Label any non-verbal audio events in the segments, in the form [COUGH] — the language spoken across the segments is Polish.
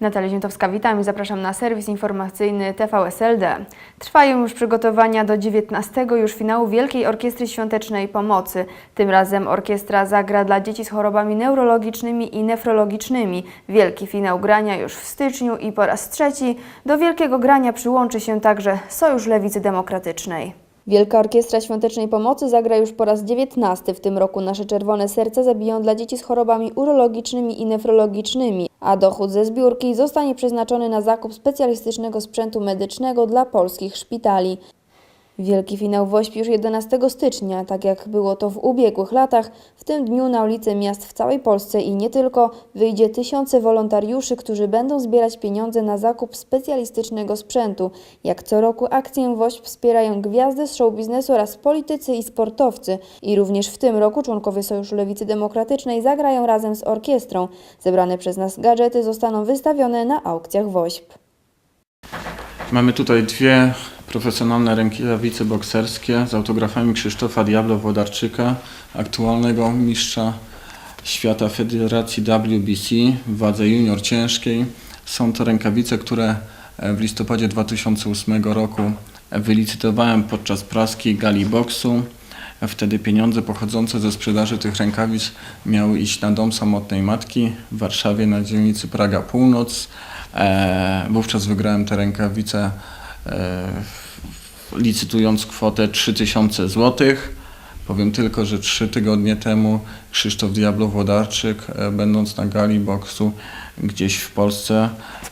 Natalia Ziętowska, witam i zapraszam na serwis informacyjny TVSLD. Trwają już przygotowania do 19 już finału Wielkiej Orkiestry Świątecznej Pomocy. Tym razem orkiestra zagra dla dzieci z chorobami neurologicznymi i nefrologicznymi. Wielki finał grania już w styczniu i po raz trzeci do wielkiego grania przyłączy się także Sojusz Lewicy Demokratycznej. Wielka Orkiestra Świątecznej Pomocy zagra już po raz 19 w tym roku. Nasze czerwone serca zabiją dla dzieci z chorobami urologicznymi i nefrologicznymi, a dochód ze zbiórki zostanie przeznaczony na zakup specjalistycznego sprzętu medycznego dla polskich szpitali. Wielki finał WOŚP już 11 stycznia, tak jak było to w ubiegłych latach. W tym dniu na ulice miast w całej Polsce i nie tylko wyjdzie tysiące wolontariuszy, którzy będą zbierać pieniądze na zakup specjalistycznego sprzętu. Jak co roku akcję WOŚP wspierają gwiazdy z show biznesu oraz politycy i sportowcy. I również w tym roku członkowie Sojuszu Lewicy Demokratycznej zagrają razem z orkiestrą. Zebrane przez nas gadżety zostaną wystawione na aukcjach WOŚP. Mamy tutaj dwie profesjonalne rękawice bokserskie z autografami Krzysztofa Diablo Włodarczyka, aktualnego mistrza świata Federacji WBC w wadze junior ciężkiej. Są to rękawice, które e, w listopadzie 2008 roku wylicytowałem podczas praskiej gali boksu. Wtedy pieniądze pochodzące ze sprzedaży tych rękawic miały iść na dom samotnej matki w Warszawie na dzielnicy Praga Północ. E, wówczas wygrałem te rękawice licytując kwotę 3000 zł. Powiem tylko, że trzy tygodnie temu Krzysztof Diablo Włodarczyk, e, będąc na gali boksu gdzieś w Polsce,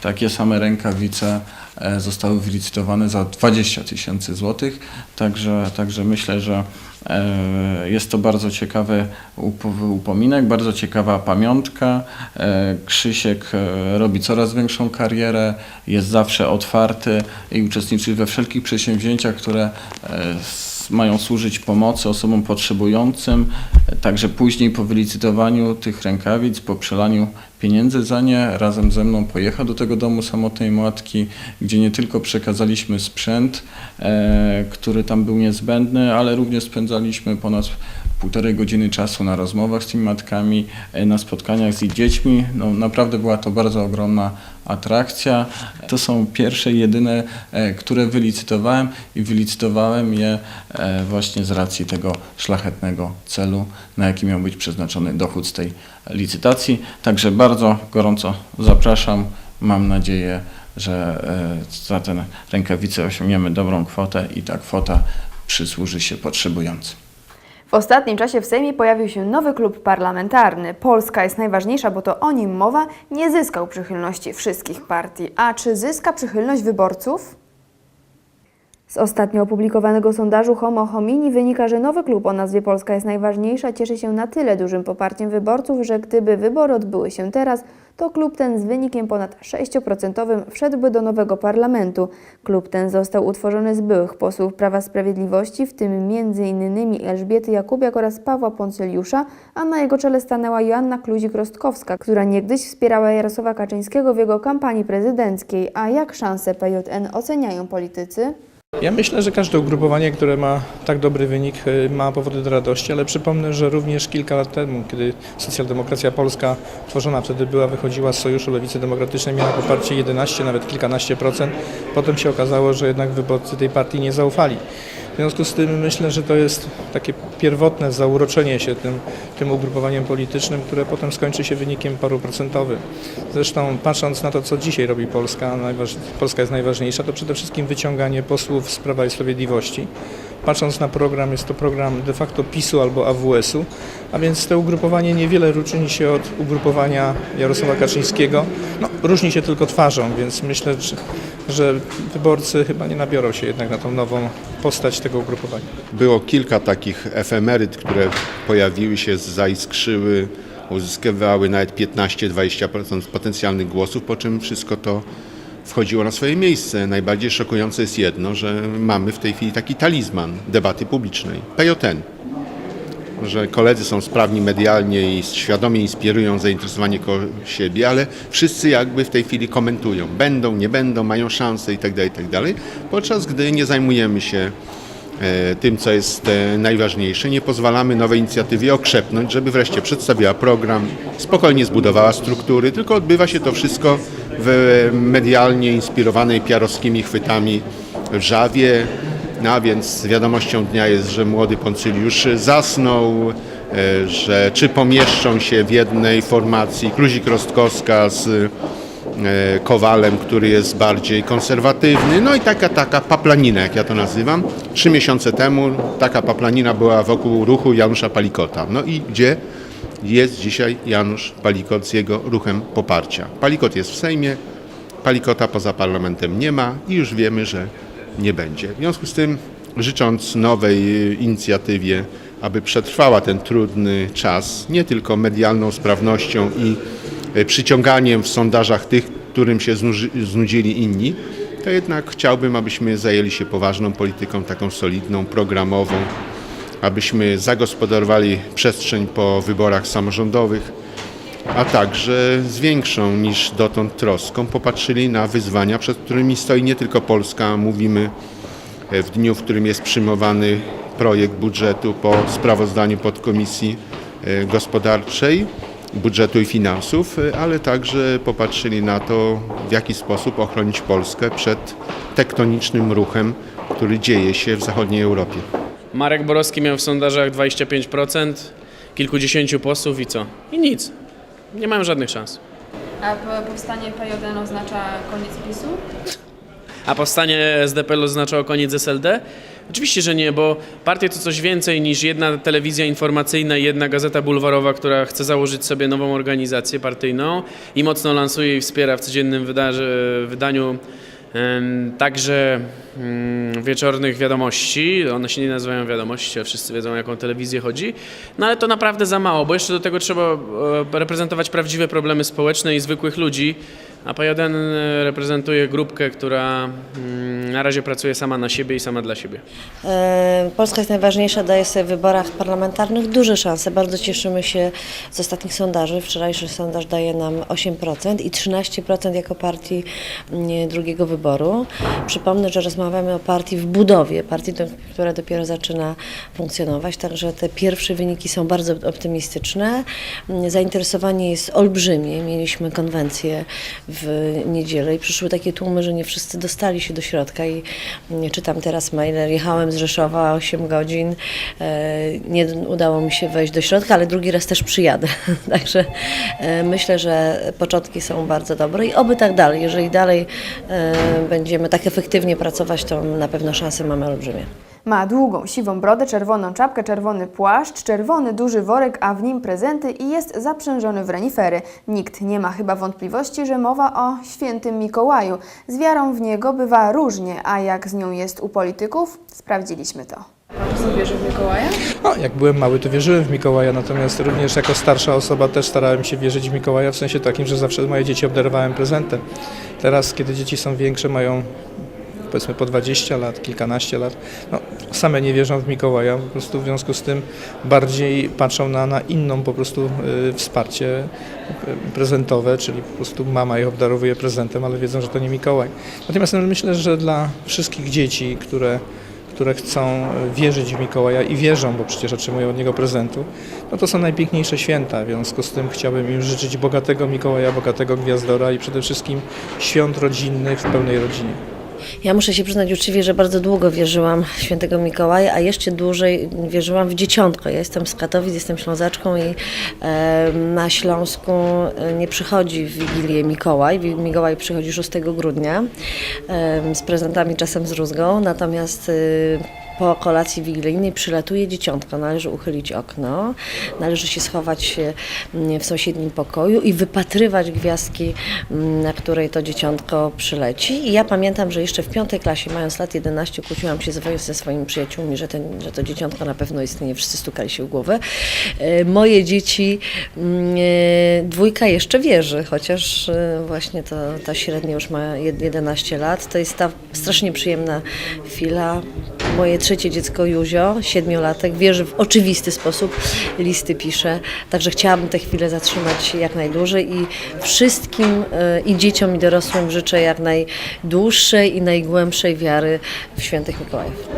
takie same rękawice e, zostały wylicytowane za 20 tysięcy złotych. Także, także myślę, że e, jest to bardzo ciekawy up- upominek, bardzo ciekawa pamiątka. E, Krzysiek e, robi coraz większą karierę, jest zawsze otwarty i uczestniczy we wszelkich przedsięwzięciach, które e, mają służyć pomocy osobom potrzebującym. Także później po wylicytowaniu tych rękawic, po przelaniu pieniędzy za nie, razem ze mną pojechał do tego domu samotnej matki, gdzie nie tylko przekazaliśmy sprzęt, e, który tam był niezbędny, ale również spędzaliśmy ponad półtorej godziny czasu na rozmowach z tymi matkami, e, na spotkaniach z ich dziećmi. No, naprawdę była to bardzo ogromna atrakcja. To są pierwsze, jedyne, e, które wylicytowałem i wylicytowałem je e, właśnie z racji tego szlachetnego celu, na jaki miał być przeznaczony dochód z tej licytacji. Także bardzo gorąco zapraszam. Mam nadzieję, że za te rękawice osiągniemy dobrą kwotę i ta kwota przysłuży się potrzebującym. W ostatnim czasie w Sejmie pojawił się nowy klub parlamentarny. Polska jest najważniejsza, bo to o nim mowa, nie zyskał przychylności wszystkich partii. A czy zyska przychylność wyborców? Z ostatnio opublikowanego sondażu Homo Homini wynika, że nowy klub o nazwie Polska jest najważniejsza cieszy się na tyle dużym poparciem wyborców, że gdyby wybory odbyły się teraz, to klub ten z wynikiem ponad 6% wszedłby do nowego parlamentu. Klub ten został utworzony z byłych posłów Prawa Sprawiedliwości, w tym m.in. Elżbiety Jakubiak oraz Pawła Poncyliusza, a na jego czele stanęła Joanna Kluzik-Rostkowska, która niegdyś wspierała Jarosława Kaczyńskiego w jego kampanii prezydenckiej. A jak szanse PJN oceniają politycy? Ja myślę, że każde ugrupowanie, które ma tak dobry wynik, y, ma powody do radości, ale przypomnę, że również kilka lat temu, kiedy Socjaldemokracja Polska tworzona wtedy była, wychodziła z Sojuszu Lewicy Demokratycznej, miała poparcie 11, nawet kilkanaście procent. Potem się okazało, że jednak wyborcy tej partii nie zaufali. W związku z tym myślę, że to jest takie pierwotne zauroczenie się tym, tym ugrupowaniem politycznym, które potem skończy się wynikiem paruprocentowym. Zresztą patrząc na to, co dzisiaj robi Polska. Polska jest najważniejsza, to przede wszystkim wyciąganie posłów z Prawa i Sprawiedliwości. Patrząc na program, jest to program de facto PiSu albo AWS-u, a więc to ugrupowanie niewiele różni się od ugrupowania Jarosława Kaczyńskiego. No, różni się tylko twarzą, więc myślę, że, że wyborcy chyba nie nabiorą się jednak na tą nową postać tego ugrupowania. Było kilka takich efemeryt, które pojawiły się, zaiskrzyły, uzyskiwały nawet 15-20% potencjalnych głosów, po czym wszystko to wchodziło na swoje miejsce. Najbardziej szokujące jest jedno, że mamy w tej chwili taki talizman debaty publicznej, PJN. Że koledzy są sprawni medialnie i świadomie inspirują zainteresowanie siebie, ale wszyscy jakby w tej chwili komentują. Będą, nie będą, mają szansę itd., itd. Podczas gdy nie zajmujemy się e, tym, co jest e, najważniejsze. Nie pozwalamy nowej inicjatywie okrzepnąć, żeby wreszcie przedstawiła program, spokojnie zbudowała struktury, tylko odbywa się to wszystko w medialnie inspirowanej piarowskimi chwytami w Żawie. No a więc wiadomością dnia jest, że młody Poncyliusz zasnął, e, że czy pomieszczą się w jednej formacji Kluzik Rostkowska z e, Kowalem, który jest bardziej konserwatywny, no i taka, taka paplanina, jak ja to nazywam. Trzy miesiące temu taka paplanina była wokół ruchu Janusza Palikota. No i gdzie jest dzisiaj Janusz Palikot z jego ruchem poparcia? Palikot jest w Sejmie, Palikota poza parlamentem nie ma i już wiemy, że nie będzie. W związku z tym, życząc nowej inicjatywie, aby przetrwała ten trudny czas, nie tylko medialną sprawnością i y, przyciąganiem w sondażach tych, którym się znudzili inni, to jednak chciałbym, abyśmy zajęli się poważną polityką, taką solidną, programową, abyśmy zagospodarowali przestrzeń po wyborach samorządowych, a także z większą niż dotąd troską popatrzyli na wyzwania, przed którymi stoi nie tylko Polska. Mówimy e, w dniu, w którym jest przyjmowany projekt budżetu po sprawozdaniu podkomisji e, gospodarczej, budżetu i finansów, e, ale także popatrzyli na to, w jaki sposób ochronić Polskę przed tektonicznym ruchem, który dzieje się w zachodniej Europie. Marek Borowski miał w sondażach 25%, kilkudziesięciu posłów i co? I nic. Nie mają żadnych szans. A powstanie PJN oznacza koniec PiSu? A powstanie SDPL oznaczało koniec SLD? Oczywiście, że nie, bo partie to coś więcej niż jedna telewizja informacyjna i jedna gazeta bulwarowa, która chce założyć sobie nową organizację partyjną i mocno lansuje i wspiera w codziennym wydarzy, wydaniu także mm, wieczornych wiadomości. One się nie nazywają wiadomości, a wszyscy wiedzą o jaką telewizję chodzi. No ale to naprawdę za mało, bo jeszcze do tego trzeba e, reprezentować prawdziwe problemy społeczne i zwykłych ludzi. A PJN reprezentuje grupkę, która mm, na razie pracuje sama na siebie i sama dla siebie. E, Polska jest najważniejsza, daje sobie w wyborach parlamentarnych duże szanse. Bardzo cieszymy się z ostatnich sondaży. Wczorajszy sondaż daje nam 8% i 13% jako partii mm, drugiego wyboru. Przypomnę, że rozmawiamy o partii w budowie, partii, która dopiero zaczyna funkcjonować, także te pierwsze wyniki są bardzo optymistyczne. Mm, Zainteresowanie jest olbrzymie. Mieliśmy konwencję w niedzielę i przyszły takie tłumy, że nie wszyscy dostali się do środka i mm, czytam teraz maile, jechałem z Rzeszowa 8 godzin, e, nie udało mi się wejść do środka, ale drugi raz też przyjadę. [LAUGHS] Także e, myślę, że początki są bardzo dobre i oby tak dalej. Jeżeli dalej e, będziemy tak efektywnie pracować, to na pewno szanse mamy olbrzymie. Ma długą, siwą brodę, czerwoną czapkę, czerwony płaszcz, czerwony duży worek, a w nim prezenty i jest zaprzężony w renifery. Nikt nie ma chyba wątpliwości, że mowa o świętym Mikołaju. Z wiarą w niego bywa różnie, a jak z nią jest u polityków? Sprawdziliśmy to. Pan wierzy w Mikołaja? No, jak byłem mały, to wierzyłem w Mikołaja, natomiast również jako starsza osoba też starałem się wierzyć w Mikołaja w sensie takim, że zawsze moje dzieci obdarowałem prezentem. Teraz, kiedy dzieci są większe, mają powiedzmy po 20 lat, kilkanaście lat, no, same nie wierzą w Mikołaja, po prostu w związku z tym bardziej patrzą na, na inną po prostu y, wsparcie y, prezentowe, czyli po prostu mama ich obdarowuje prezentem, ale wiedzą, że to nie Mikołaj. Natomiast no, myślę, że dla wszystkich dzieci, które które chcą wierzyć w Mikołaja i wierzą, bo przecież otrzymują od niego prezentu, no to są najpiękniejsze święta. W związku z tym chciałbym im życzyć bogatego Mikołaja, bogatego Gwiazdora i przede wszystkim świąt rodzinnych w pełnej rodzinie. Ja muszę się przyznać uczciwie, że bardzo długo wierzyłam w świętego Mikołaja, a jeszcze dłużej wierzyłam w dzieciątko. Ja jestem z Katowic, jestem ślązaczką i e, na Śląsku e, nie przychodzi w Wigilię Mikołaj. Mikołaj przychodzi 6 grudnia e, z prezentami, czasem z rózgą, natomiast e, po kolacji wigilijnej przylatuje dzieciątko. Należy uchylić okno, należy się schować mm, w sąsiednim pokoju i wypatrywać gwiazdki, mm, na której to dzieciątko przyleci. I ja pamiętam, że jeszcze w piątej klasie, mając lat 11, kłóciłam się ze, swoimi przyjaciółmi, że, ten, że to dzieciątko na pewno istnieje. Wszyscy stukali się w głowę. E, Moje dzieci, mm, e, dwójka jeszcze wierzy, chociaż e, właśnie to, ta średnia już ma jed- 11 lat. To jest ta strasznie przyjemna chwila. Moje trzecie dziecko Józio, siedmiolatek, wierzy w oczywisty sposób, listy pisze, także chciałabym tę chwilę zatrzymać jak najdłużej i wszystkim e, i dzieciom i dorosłym życzę jak najdłuższej i najgłębszej wiary w świętych Mikołajów.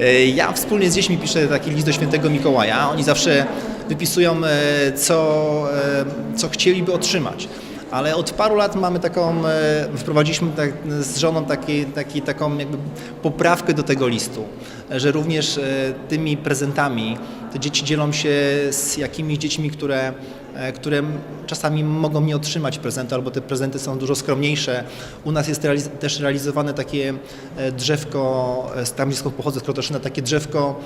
E, Ja wspólnie z dziećmi piszę taki list do świętego Mikołaja. Oni zawsze wypisują, e, co, co chcieliby otrzymać. Ale od paru lat mamy taką, e, wprowadziliśmy tak, z żoną taki, taki, taką jakby poprawkę do tego listu, że również e, tymi prezentami te dzieci dzielą się z jakimiś dziećmi, które, e, które czasami mogą nie otrzymać prezentu, albo te prezenty są dużo skromniejsze. U nas jest realiz- też realizowane takie drzewko, z tam skąd pochodzę z Krotoszyna, takie drzewko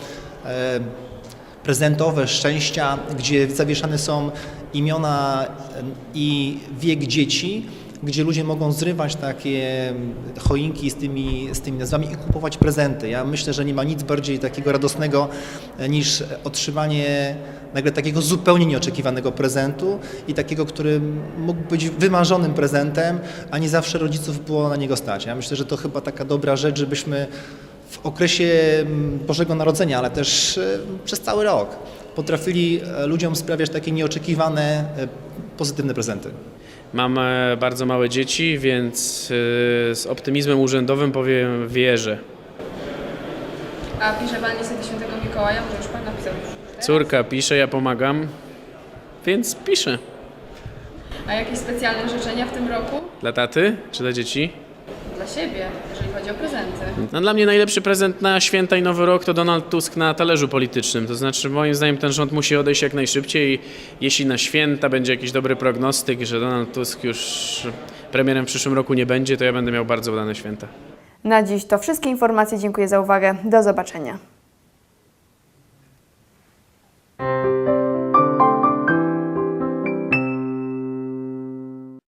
prezentowe szczęścia, gdzie zawieszane są imiona i wiek dzieci, gdzie ludzie mogą zrywać takie choinki z tymi, z tymi nazwami i kupować prezenty. Ja myślę, że nie ma nic bardziej takiego radosnego e, niż otrzymanie nagle takiego zupełnie nieoczekiwanego prezentu i takiego, który mógł być wymarzonym prezentem, a nie zawsze rodziców było na niego stać. Ja myślę, że to chyba taka dobra rzecz, żebyśmy w okresie mm, Bożego Narodzenia, ale też e, przez cały rok potrafili e, ludziom sprawiać takie nieoczekiwane, e, pozytywne prezenty. Mam bardzo małe dzieci, więc z optymizmem urzędowym powiem wierzę. A pisze Pan niestety świętego Mikołaja, może już Pan napisał już. Córka pisze, ja pomagam, więc piszę. A jakieś specjalne życzenia w tym roku? Dla taty czy dla dzieci? Dla siebie, jeżeli chodzi o prezenty. No, dla mnie najlepszy prezent na święta i Nowy Rok to Donald Tusk na talerzu politycznym. To znaczy, moim zdaniem, ten rząd musi odejść jak najszybciej. Jeśli na święta będzie jakiś dobry prognostyk, że Donald Tusk już premierem w przyszłym roku nie będzie, to ja będę miał bardzo udane święta. Na dziś to wszystkie informacje. Dziękuję za uwagę. Do zobaczenia.